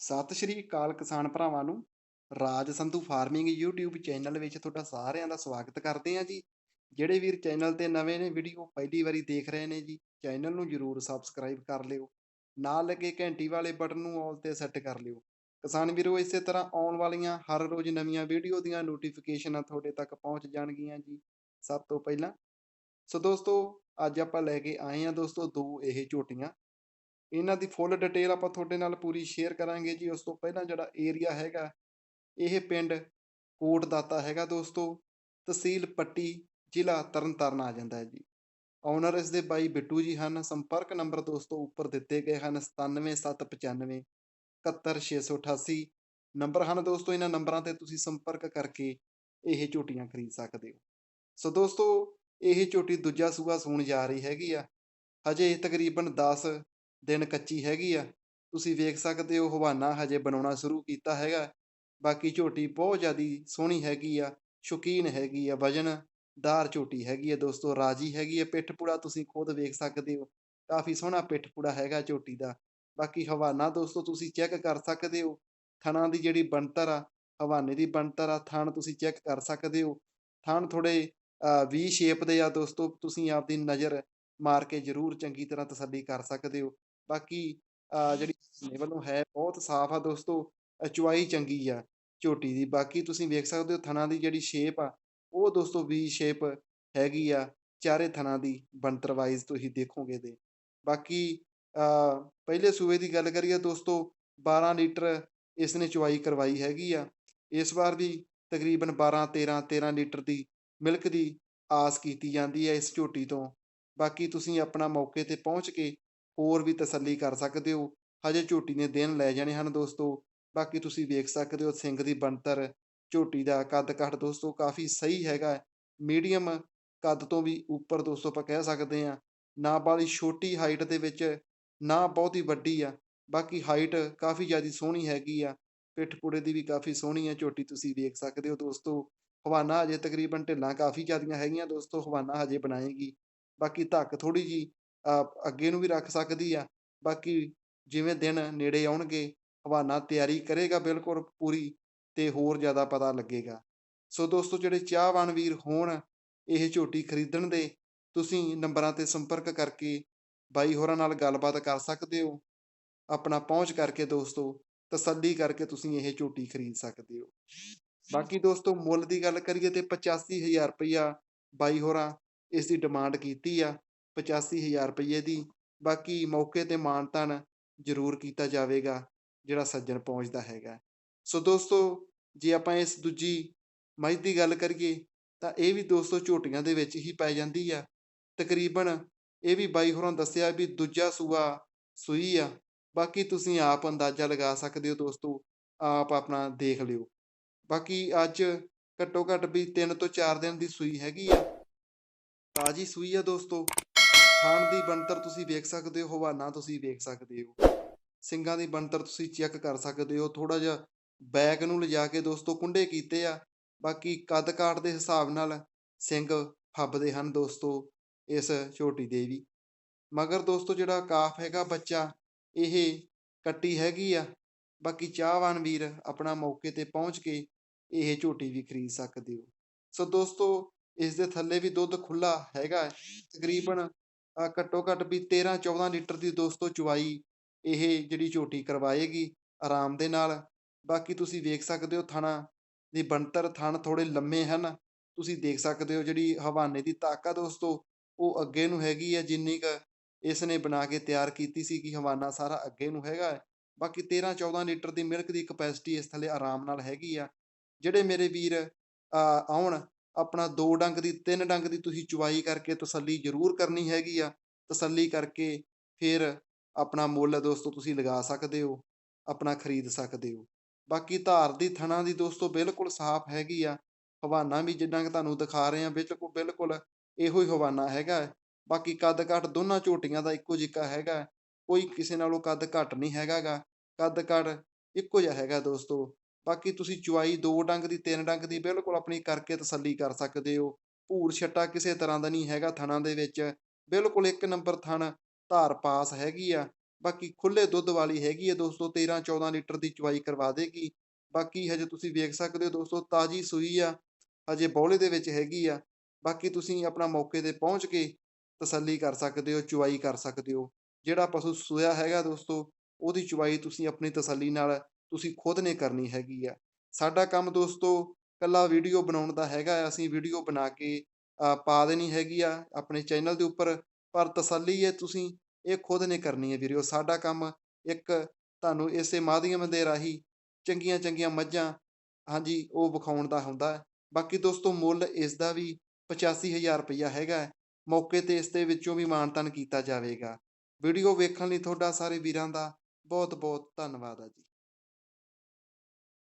ਸਤਿ ਸ਼੍ਰੀ ਅਕਾਲ ਕਿਸਾਨ ਭਰਾਵਾਂ ਨੂੰ। Raj Sandhu farming YouTube channel ਵਿੱਚ ਤੁਹਾਡਾ ਸਾਰਿਆਂ ਦਾ ਸਵਾਗਤ ਕਰਦੇ ਹਾਂ ਜੀ। ਜਿਹੜੇ ਵੀਰ ਚੈਨਲ ਤੇ ਨਵੇਂ ਨੇ, ਵੀਡੀਓ ਪਹਿਲੀ ਵਾਰੀ ਦੇਖ ਰਹੇ ਨੇ ਜੀ, ਚੈਨਲ ਨੂੰ ਜਰੂਰ ਸਬਸਕ੍ਰਾਈਬ ਕਰ ਲਿਓ। ਨਾਲ ਲੱਗੇ ਘੰਟੀ ਵਾਲੇ ਬਟਨ ਨੂੰ ਆਲ ਤੇ ਸੈੱਟ ਕਰ ਲਿਓ। ਕਿਸਾਨ ਵੀਰੋ, ਇਸੇ ਤਰ੍ਹਾਂ ਆਉਣ ਵਾਲੀਆਂ ਹਰ ਰੋਜ਼ ਨਵੀਆਂ ਵੀਡੀਓ ਦੀਆਂ ਨੋਟੀਫਿਕੇਸ਼ਨਾਂ ਤੁਹਾਡੇ ਤੱਕ ਪਹੁੰਚ ਜਾਣਗੀਆਂ ਜੀ। ਸਭ ਤੋਂ ਪਹਿਲਾਂ, ਸੋ ਦੋਸਤੋ, ਅੱਜ ਆਪਾਂ ਲੈ ਕੇ ਆਏ ਹਾਂ ਦੋਸਤੋ ਦੋ ਇਹ ਝੋਟੀਆਂ। ਇਹਨਾਂ ਦੀ ਫੁੱਲ ਡਿਟੇਲ ਆਪਾਂ ਤੁਹਾਡੇ ਨਾਲ ਪੂਰੀ ਸ਼ੇਅਰ ਕਰਾਂਗੇ ਜੀ। ਉਸ ਤੋਂ ਪਹਿਲਾਂ ਜਿਹੜਾ ਏਰੀਆ ਹੈਗਾ, ਇਹ ਪਿੰਡ ਕੋਟ ਦਾਤਾ ਹੈਗਾ ਦੋਸਤੋ। ਤਹਿਸੀਲ ਪੱਟੀ, ਜ਼ਿਲ੍ਹਾ ਤਰਨਤਾਰਨ ਆ ਜਾਂਦਾ ਹੈ ਜੀ। ਓਨਰ ਇਸ ਦੇ ਬਾਈ ਬਿੱਟੂ ਜੀ ਹਨ। ਸੰਪਰਕ ਨੰਬਰ ਦੋਸਤੋ ਉੱਪਰ ਦਿੱਤੇ ਗਏ ਹਨ 97795 71688 ਨੰਬਰ ਹਨ ਦੋਸਤੋ, ਇਹਨਾਂ ਨੰਬਰਾਂ ਤੇ ਤੁਸੀਂ ਸੰਪਰਕ ਕਰਕੇ ਇਹ ਝੋਟੀਆਂ ਖਰੀਦ ਸਕਦੇ ਹੋ। ਸੋ ਦੋਸਤੋ, ਇਹ ਝੋਟੀ ਦੂਜਾ ਸੂਆ ਸੂਣ ਜਾ ਰਹੀ ਹੈਗੀ ਆ। ਹਜੇ ਤਕਰੀਬਨ 10 ਦਿਨ ਕੱਚੀ ਹੈਗੀ ਆ। ਤੁਸੀਂ ਵੇਖ ਸਕਦੇ ਹੋ, ਹਵਾਨਾ ਹਜੇ ਬਣਾਉਣਾ ਸ਼ੁਰੂ ਕੀਤਾ ਹੈਗਾ। ਬਾਕੀ ਝੋਟੀ ਬਹੁਤ ਜ਼ਿਆਦੀ ਸੋਹਣੀ ਹੈਗੀ ਆ, ਸ਼ੌਕੀਨ ਹੈਗੀ ਆ ਵਜਨਦਾਰ ਝੋਟੀ ਹੈਗੀ ਆ ਦੋਸਤੋ, ਰਾਜੀ ਹੈਗੀ ਆ। ਪਿੱਠ ਪੂੜਾ ਤੁਸੀਂ ਖੁਦ ਵੇਖ ਸਕਦੇ ਹੋ, ਕਾਫੀ ਸੋਹਣਾ ਪਿੱਠ ਪੂੜਾ ਹੈਗਾ ਝੋਟੀ ਦਾ। ਬਾਕੀ ਹਵਾਨਾ ਦੋਸਤੋ, ਤੁਸੀਂ ਚੈੱਕ ਕਰ ਸਕਦੇ ਹੋ, ਥਣਾ ਦੀ ਜਿਹੜੀ ਬਣਤਰ ਆ, ਹਵਾਨੇ ਦੀ ਬਣਤਰ ਆ, ਥਣ ਤੁਸੀਂ ਚੈੱਕ ਕਰ ਸਕਦੇ ਹੋ। ਥਣ ਥੋੜੇ ਵੀ ਸ਼ੇਪ ਦੇ ਆ ਦੋਸਤੋ, ਤੁਸੀਂ ਆਪਦੀ ਨਜ਼ਰ ਮਾਰ ਕੇ ਜ਼ਰੂਰ ਚੰਗੀ ਤਰ੍ਹਾਂ ਤਸੱਲੀ ਕਰ ਸਕਦੇ ਹੋ। ਬਾਕੀ ਜਿਹੜੀ ਵੱਲੋਂ ਹੈ, ਬਹੁਤ ਸਾਫ਼ ਆ ਦੋਸਤੋ ਚੁਆਈ ਚੰਗੀ ਆ, ਝੋਟੀ ਦੀ। ਬਾਕੀ ਤੁਸੀਂ ਵੇਖ ਸਕਦੇ ਹੋ ਥਣਾ ਦੀ ਜਿਹੜੀ ਸ਼ੇਪ ਆ, ਉਹ ਦੋਸਤੋ ਵੀ ਸ਼ੇਪ ਹੈਗੀ ਆ, ਚਾਰੇ ਥਣਾ ਦੀ, ਬਣਤਰ ਵਾਈਜ਼ ਤੁਸੀਂ ਦੇਖੋਗੇ ਤੇ। ਬਾਕੀ ਪਹਿਲੇ ਸੂਬੇ ਦੀ ਗੱਲ ਕਰੀਏ ਦੋਸਤੋ 12 ਲੀਟਰ ਇਸ ਨੇ ਚੁਆਈ ਕਰਵਾਈ ਹੈਗੀ ਆ। ਇਸ ਵਾਰ ਵੀ ਤਕਰੀਬਨ 12 13 13 ਲੀਟਰ ਦੀ ਮਿਲਕ ਦੀ ਆਸ ਕੀਤੀ ਜਾਂਦੀ ਹੈ ਇਸ ਝੋਟੀ ਤੋਂ। ਬਾਕੀ ਤੁਸੀਂ ਆਪਣਾ ਮੌਕੇ ਤੇ ਪਹੁੰਚ ਕੇ ਹੋਰ ਵੀ ਤਸੱਲੀ ਕਰ ਸਕਦੇ ਹੋ। ਹਜੇ ਝੋਟੀ ਨੇ ਦਿਨ ਲੈ ਜਾਣੇ ਹਨ ਦੋਸਤੋ। ਬਾਕੀ ਤੁਸੀਂ ਵੇਖ ਸਕਦੇ ਹੋ ਸਿੰਘ ਦੀ ਬਣਤਰ। ਝੋਟੀ ਦਾ ਕੱਦ ਕੱਟ ਦੋਸਤੋ ਕਾਫੀ ਸਹੀ ਹੈਗਾ ਮੀਡੀਅਮ ਕੱਦ ਤੋਂ ਵੀ ਉੱਪਰ ਦੋਸਤੋ ਆਪਾਂ ਕਹਿ ਸਕਦੇ ਹਾਂ। ਨਾ ਬਾਲੀ ਛੋਟੀ ਹਾਈਟ ਦੇ ਵਿੱਚ ਨਾ ਬਹੁਤੀ ਵੱਡੀ ਆ। ਬਾਕੀ ਹਾਈਟ ਕਾਫੀ ਜ਼ਿਆਦਾ ਸੋਹਣੀ ਹੈਗੀ ਆ। ਪਿੱਠ ਪੂੜੇ ਦੀ ਵੀ ਕਾਫੀ ਸੋਹਣੀ ਆ ਝੋਟੀ ਤੁਸੀਂ ਵੇਖ ਸਕਦੇ ਹੋ ਦੋਸਤੋ। ਹਵਾਨਾ ਹਜੇ ਤਕਰੀਬਨ ਢਿੱਲਾਂ ਕਾਫੀ ਜ਼ਿਆਦੀਆਂ ਹੈਗੀਆਂ ਦੋਸਤੋ। ਹਵਾਨਾ ਹਜੇ ਬਣਾਏਗੀ। ਬਾਕੀ ਧੱਕ ਥੋੜੀ ਜੀ ਅੱਗੇ ਨੂੰ ਵੀ ਰੱਖ ਸਕਦੀ ਆ। ਬਾਕੀ ਜਿਵੇਂ ਦਿਨ ਨੇੜੇ ਆਉਣਗੇ ਹਵਾਨਾ ਤਿਆਰੀ ਕਰੇਗਾ ਬਿਲਕੁਲ ਪੂਰੀ ਤੇ ਹੋਰ ਜ਼ਿਆਦਾ ਪਤਾ ਲੱਗੇਗਾ। ਸੋ ਦੋਸਤੋ, ਜਿਹੜੇ ਚਾਹਵਾਨ ਵੀਰ ਹੋਣ ਇਹ ਝੋਟੀ ਖਰੀਦਣ ਦੇ, ਤੁਸੀਂ ਨੰਬਰਾਂ ਤੇ ਸੰਪਰਕ ਕਰਕੇ ਬਾਈ ਹੋਰਾਂ ਨਾਲ ਗੱਲਬਾਤ ਕਰ ਸਕਦੇ ਹੋ। ਆਪਣਾ ਪਹੁੰਚ ਕਰਕੇ ਦੋਸਤੋ, ਤਸੱਲੀ ਕਰਕੇ ਤੁਸੀਂ ਇਹ ਝੋਟੀ ਖਰੀਦ ਸਕਦੇ ਹੋ। ਬਾਕੀ ਦੋਸਤੋ, ਮੁੱਲ ਦੀ ਗੱਲ ਕਰੀਏ ਤੇ 85000 ਰੁਪਇਆ ਬਾਈ ਹੋਰਾਂ ਇਸ ਦੀ ਡਿਮਾਂਡ ਕੀਤੀ ਆ। 85000 ਰੁਪਏ ਦੀ, ਬਾਕੀ ਮੌਕੇ ਤੇ ਮਾਨਤਨ ਜ਼ਰੂਰ ਕੀਤਾ ਜਾਵੇਗਾ, ਜਿਹੜਾ ਸੱਜਣ ਪਹੁੰਚਦਾ ਹੈਗਾ। ਸੋ ਦੋਸਤੋ, ਜੇ ਆਪਾਂ ਇਸ ਦੂਜੀ ਮੱਝ ਦੀ ਗੱਲ ਕਰੀਏ, ਤਾਂ ਇਹ ਵੀ ਦੋਸਤੋ ਝੋਟੀਆਂ ਦੇ ਵਿੱਚ ਹੀ ਪੈ ਜਾਂਦੀ ਆ। ਤਕਰੀਬਨ ਇਹ ਵੀ ਬਾਈ ਹੋਰਾਂ ਦੱਸਿਆ ਵੀ ਦੂਜਾ ਸੂਆ ਸੂਈ ਆ। ਬਾਕੀ ਤੁਸੀਂ ਆਪ ਅੰਦਾਜ਼ਾ ਲਗਾ ਸਕਦੇ ਹੋ ਦੋਸਤੋ, ਆਪ ਆਪਣਾ ਦੇਖ ਲਿਓ। ਬਾਕੀ ਅੱਜ ਘੱਟੋ ਘੱਟ ਵੀ 3 ਤੋਂ 4 ਦਿਨ ਦੀ ਸੂਈ ਹੈਗੀ ਆ। ਤਾਜੀ ਸੂਈ ਆ ਦੋਸਤੋ। ਥਾਣ ਦੀ ਬਣਤਰ ਤੁਸੀਂ ਵੇਖ ਸਕਦੇ ਹੋ ਹਵਾਨਾ ਤੁਸੀਂ ਵੇਖ ਸਕਦੇ ਹੋ। ਸਿੰਘਾਂ ਦੀ ਬਣਤਰ ਤੁਸੀਂ ਚੈੱਕ ਕਰ ਸਕਦੇ ਹੋ। ਥੋੜਾ ਜਿਹਾ ਬੈਕ ਨੂੰ ਲਿਜਾ ਕੇ ਦੋਸਤੋ ਕੁੰਡੇ ਕੀਤੇ ਆ। ਬਾਕੀ ਕੱਦ ਕਾਟ ਦੇ ਹਿਸਾਬ ਨਾਲ ਸਿੰਘ ਫੱਬਦੇ ਹਨ ਦੋਸਤੋ ਇਸ ਛੋਟੀ ਦੇ ਵੀ ਮਗਰ ਦੋਸਤੋ ਜਿਹੜਾ ਕਾਫ ਹੈਗਾ ਬੱਚਾ, ਇਹ ਕੱਟੀ ਹੈਗੀ ਆ। ਬਾਕੀ ਚਾਹਵਾਨ ਵੀਰ ਆਪਣਾ ਮੌਕੇ ਤੇ ਪਹੁੰਚ ਕੇ ਇਹ ਝੋਟੀ ਵੀ ਖਰੀਦ ਸਕਦੇ ਹੋ। ਸੋ ਦੋਸਤੋ ਇਸ ਦੇ ਥੱਲੇ ਵੀ ਦੁੱਧ ਖੁੱਲਾ ਹੈਗਾ ਤਕਰੀਬਨ ਘੱਟੋ ਘੱਟ ਵੀ 13 14 ਲੀਟਰ ਦੀ ਦੋਸਤੋ ਚੁਆਈ ਇਹ ਜਿਹੜੀ ਝੋਟੀ ਕਰਵਾਏਗੀ ਆਰਾਮ ਦੇ ਨਾਲ। ਬਾਕੀ ਤੁਸੀਂ ਵੇਖ ਸਕਦੇ ਹੋ ਥਣਾ ਦੀ ਬਣਤਰ ਥਣ ਥੋੜੇ ਲੰਮੇ ਹਨ। ਤੁਸੀਂ ਦੇਖ ਸਕਦੇ ਹੋ ਜਿਹੜੀ ਹਵਾਨੇ ਦੀ ਤਾਕਤ ਦੋਸਤੋ, ਉਹ ਅੱਗੇ ਨੂੰ ਹੈਗੀ ਹੈ ਜਿੰਨੀ ਕ ਇਸ ਨੇ ਬਣਾ ਕੇ ਤਿਆਰ ਕੀਤੀ ਸੀ ਕਿ ਹਵਾਨਾ ਸਾਰਾ ਅੱਗੇ ਨੂੰ ਹੈਗਾ ਬਾਕੀ 13 14 ਲੀਟਰ ਦੀ ਮਿਲਕ ਦੀ ਕਪੈਸਿਟੀ ਇਸ ਥੱਲੇ ਆਰਾਮ ਨਾਲ ਹੈਗੀ ਆ। ਜਿਹੜੇ ਮੇਰੇ ਵੀਰ ਆਉਣ ਆਪਣਾ ਦੋ ਡੰਗ ਦੀ, ਤਿੰਨ ਡੰਗ ਦੀ ਤੁਸੀਂ ਚੁਵਾਈ ਕਰਕੇ ਤਸੱਲੀ ਜ਼ਰੂਰ ਕਰਨੀ ਹੈਗੀ ਆ। ਤਸੱਲੀ ਕਰਕੇ ਫਿਰ ਆਪਣਾ ਮੁੱਲ ਦੋਸਤੋ ਤੁਸੀਂ ਲਗਾ ਸਕਦੇ ਹੋ, ਆਪਣਾ ਖਰੀਦ ਸਕਦੇ ਹੋ। ਬਾਕੀ ਧਾਰ ਦੀ, ਥਣਾ ਦੀ ਦੋਸਤੋ ਬਿਲਕੁਲ ਸਾਫ਼ ਹੈਗੀ ਆ। ਹਵਾਨਾ ਵੀ ਜਿੱਦਾਂ ਕਿ ਤੁਹਾਨੂੰ ਦਿਖਾ ਰਹੇ ਆ ਬਿਲਕੁਲ ਬਿਲਕੁਲ ਇਹੋ ਹੀ ਹਵਾਨਾ ਹੈਗਾ। ਬਾਕੀ ਕੱਦ ਘੱਟ ਦੋਨਾਂ ਝੋਟੀਆਂ ਦਾ ਇੱਕੋ ਜਿਹਾ ਹੈਗਾ। ਕੋਈ ਕਿਸੇ ਨਾਲੋਂ ਕੱਦ ਘੱਟ ਨਹੀਂ ਹੈਗਾਗਾ। ਕੱਦ ਘੱਟ ਇੱਕੋ ਜਿਹਾ ਹੈਗਾ ਦੋਸਤੋ। ਬਾਕੀ ਤੁਸੀਂ ਚੁਆਈ ਦੋ ਡੰਗ ਦੀ, ਤਿੰਨ ਡੰਗ ਦੀ ਬਿਲਕੁਲ ਆਪਣੀ ਕਰਕੇ ਤਸੱਲੀ ਕਰ ਸਕਦੇ ਹੋ। ਭੂਰ ਛੱਟਾ ਕਿਸੇ ਤਰ੍ਹਾਂ ਦਾ ਨਹੀਂ ਹੈਗਾ ਥਣਾ ਦੇ ਵਿੱਚ। ਬਿਲਕੁਲ ਇੱਕ ਨੰਬਰ ਥਣ ਧਾਰ ਪਾਸ ਹੈਗੀ ਆ। ਬਾਕੀ ਖੁੱਲੇ ਦੁੱਧ ਵਾਲੀ ਹੈਗੀ ਹੈ ਦੋਸਤੋ 13 14 ਲੀਟਰ ਦੀ ਚੁਆਈ ਕਰਵਾ ਦੇਗੀ। ਬਾਕੀ ਹਜੇ ਤੁਸੀਂ ਵੇਖ ਸਕਦੇ ਹੋ ਦੋਸਤੋ, ਤਾਜੀ ਸੂਈ ਆ, ਹਜੇ ਬੌਲੇ ਦੇ ਵਿੱਚ ਹੈਗੀ ਆ। ਬਾਕੀ ਤੁਸੀਂ ਆਪਣਾ ਮੌਕੇ ਤੇ ਪਹੁੰਚ ਕੇ ਤਸੱਲੀ ਕਰ ਸਕਦੇ ਹੋ, ਚੁਆਈ ਕਰ ਸਕਦੇ ਹੋ। ਜਿਹੜਾ ਪਸ਼ੂ ਸੂਇਆ ਹੈਗਾ ਦੋਸਤੋ, ਉਹਦੀ ਚੁਆਈ ਤੁਸੀਂ ਆਪਣੀ ਤਸੱਲੀ ਨਾਲ ਤੁਸੀਂ ਖੁਦ ਨੇ ਕਰਨੀ ਹੈਗੀ ਆ। ਸਾਡਾ ਕੰਮ ਦੋਸਤੋ, ਕੱਲਾ ਵੀਡੀਓ ਬਣਾਉਣ ਦਾ ਹੈਗਾ ਅਸੀਂ ਵੀਡੀਓ ਬਣਾ ਕੇ ਪਾ ਦੇਣੀ ਹੈਗੀ ਆ ਆਪਣੇ ਚੈਨਲ ਦੇ ਉੱਪਰ। ਪਰ ਤਸੱਲੀ ਹੈ ਤੁਸੀਂ, ਇਹ ਖੁਦ ਨੇ ਕਰਨੀ ਹੈ ਵੀਰੋ। ਸਾਡਾ ਕੰਮ ਇੱਕ ਤੁਹਾਨੂੰ ਇਸੇ ਮਾਧਿਅਮ ਦੇ ਰਾਹੀਂ ਚੰਗੀਆਂ ਚੰਗੀਆਂ ਮੱਝਾਂ, ਹਾਂਜੀ, ਉਹ ਵਿਖਾਉਣ ਦਾ ਹੁੰਦਾ ਬਾਕੀ ਦੋਸਤੋ, ਮੁੱਲ ਇਸ ਦਾ ਵੀ 85000 ਰੁਪਇਆ ਹੈਗਾ ਮੌਕੇ ਤੇ ਇਸ ਦੇ ਵਿੱਚੋਂ ਵੀ ਮਾਨਤਨ ਕੀਤਾ ਜਾਵੇਗਾ। ਵੀਡੀਓ ਵੇਖਣ ਲਈ ਤੁਹਾਡਾ ਸਾਰੇ ਵੀਰਾਂ ਦਾ ਬਹੁਤ ਬਹੁਤ ਧੰਨਵਾਦ ਆ ਜੀ।